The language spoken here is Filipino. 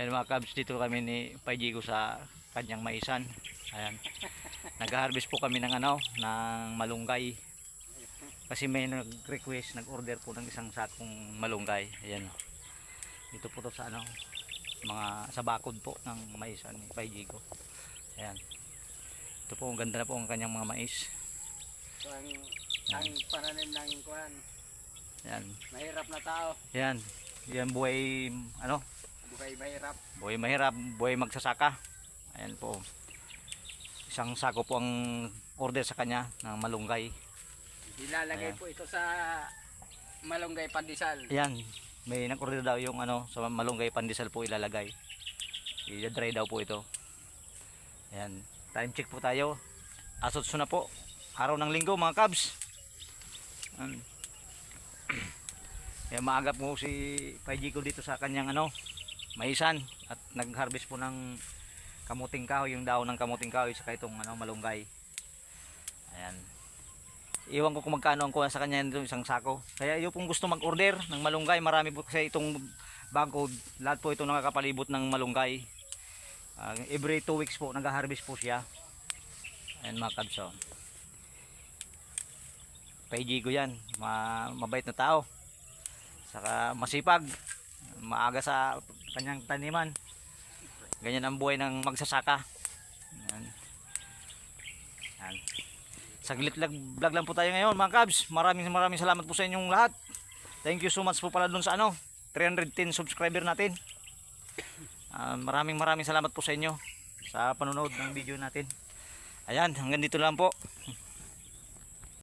Ayan mga kabs, dito kami ni Paijigo sa kanyang maisan. Ayan. Nag-harvest po kami ng ano, ng malunggay. Kasi may nag-request, nag-order po ng isang sakong malunggay. Ayan. Dito po to sa ano, mga sa bakod po ng maisan ni Paijigo. Ayan. Ito po, ang ganda na po ang kanyang mga mais. So, ang, ang pananim ng kuhan, Ayan. mahirap na tao. Ayan. Yan buhay, ano, Buhay mahirap. buhay mahirap, buhay magsasaka. Ayan po. Isang sako po ang order sa kanya ng malunggay. Ilalagay Ayan. po ito sa malunggay pandesal. Ayan, may nag-order daw yung ano, sa malunggay pandesal po ilalagay. I-dry daw po ito. Ayan, time check po tayo. Asotso na po. Araw ng linggo mga kabs. Ayan. Kaya maaga po si Paiji ko dito sa kanyang ano, maisan at nag-harvest po ng kamuting kahoy, yung daon ng kamuting kahoy sa itong ano, malunggay. Ayan. Iwan ko kung magkano ang kuha sa kanya nito isang sako. Kaya yung pong gusto mag-order ng malunggay, marami po kasi itong bagod. Lahat po ito nakakapalibot ng malunggay. Ah, every 2 weeks po nag-harvest po siya. Ayan mga kabso. Paijigo yan. Ma mabait na tao. Saka masipag. Maaga sa kanyang taniman. Ganyan ang buhay ng magsasaka. Ayan. Ayan. Saglit lang vlog lang po tayo ngayon mga kabs. Maraming maraming salamat po sa inyong lahat. Thank you so much po pala dun sa ano, 310 subscriber natin. Ah, maraming maraming salamat po sa inyo sa panonood ng video natin. Ayan, hanggang dito lang po.